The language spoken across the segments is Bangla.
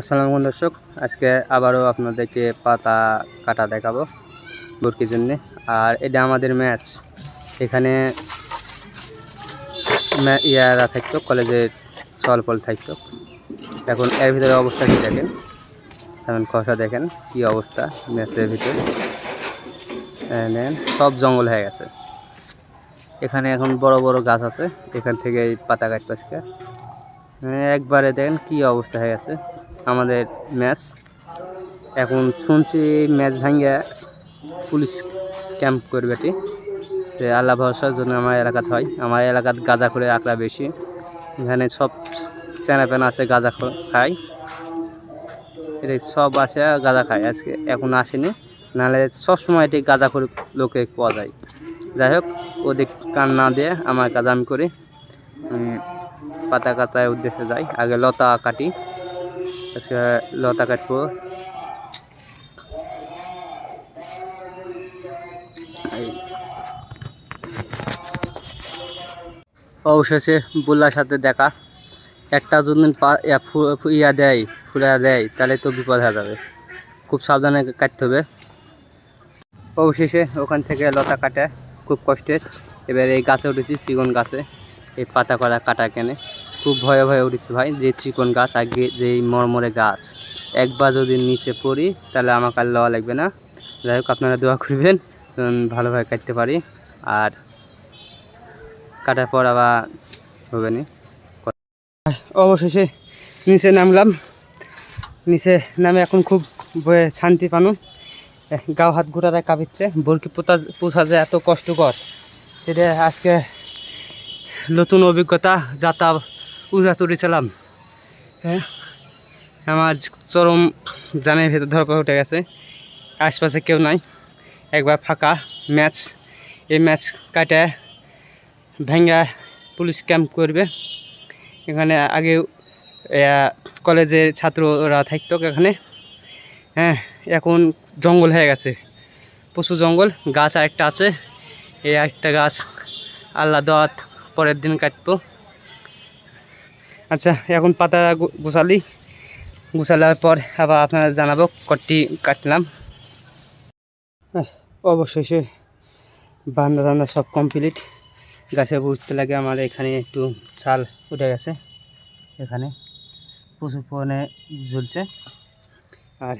আসসালামু দর্শক, আজকে আবারও আপনাদেরকে পাতা কাটা দেখাবো বুরকির জন্যে। আর এটা আমাদের ম্যাচ। এখানে ইয়ারা থাকতো, কলেজের ফল থাকতো। এখন এর ভিতরে অবস্থা কী দেখেন? এখন কথা দেখেন, কি অবস্থা ম্যাচের ভিতরে। সব জঙ্গল হয়ে গেছে। এখানে এখন বড় বড় গাছ আছে, এখান থেকে এই পাতা আজকে। একবারে দেখেন কি অবস্থা হয়ে গেছে। আমাদের ম্যাচ। এখন শুনছি ম্যাচ ভাঙ্গা পুলিশ ক্যাম্প করবে এটি। তো আল্লাহ ভরসার জন্য আমার এলাকাত হয়। আমার এলাকাত গাঁজা করে আঁকড়া বেশি। এখানে সব চ্যানাপ্যান আছে গাঁজা খায়। এটা সব আসে গাঁজা খায়। আজকে এখন আসেনি। নাহলে সবসময় এটি গাঁজা করে লোকে পাওয়া যায়। যাই হোক ওদের কান না দিয়ে আমার কাজ আমি করি। পাতা কাতায় উদ্দেশ্যে যাই। আগে লতা কাটি। আজকে লতা কাটবো। অবশেষে বুল্লার সাথে দেখা। একটা যদি ইয়া দেয় ফুলা দেয়, তাহলে তো বিপদ হয়ে যাবে। খুব সাবধানে কাটতে হবে। অবশেষে ওখান থেকে লতা কাটে, খুব কষ্টের। এবার এই গাছে উঠেছি, চিকন গাছে, এই পাতা করা কাটা কেনে। খুব ভয়ে ভয়ে উঠেছি ভাই, যে চিকন গাছ আগে যে এই মরমরে গাছ। একবার যদি নিচে পড়ি, তাহলে আমাকে আর লওয়া লাগবে না। যাই হোক, আপনারা দোয়া করবেন ভালোভাবে কাটতে পারি। আর কাটার পর আবার হবে না। অবশেষে নিচে নামলাম। নিচে নামে এখন খুব বয়ে শান্তি পানো। গাও হাত ঘোরাটা কাঁপিচ্ছে। বরকি পোতা, পোষা যে এত কষ্টকর, সেটা আজকে নতুন অভিজ্ঞতা যাতা উড়া তুড়েছিলাম হ্যাঁ। আমার চরম জানের ভেতর ধরপা উঠে গেছে। আশপাশে কেউ নাই। একবার ফাঁকা ম্যাচ। এই ম্যাচ কাটে ভেঙ্গা পুলিশ ক্যাম্প করবে। এখানে আগে কলেজের ছাত্ররা থাকতো এখানে। হ্যাঁ এখন জঙ্গল হয়ে গেছে। প্রচুর জঙ্গল। গাছ আরেকটা আছে। এই একটা গাছ আল্লাহ দাওয়াত পরের দিন কাটবো আচ্ছা এখন পাতা গুছালি। গুছালার পর আবার আপনারা জানাব কটি কাটলাম। অবশেষে বান্দা টান্দা সব কমপ্লিট। গাছে বুঝতে লাগে আমার এখানে একটু ছাল উঠে গেছে। এখানে প্রচুর পরিমাণে ঝুলছে আর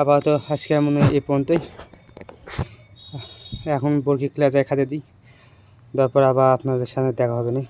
আপাতত আজকের মনে এই পর্যন্তই। এখন বর্গি ক্লাসে খাতে দিই। তারপর আবার আপনাদের সামনে দেখা হবে না।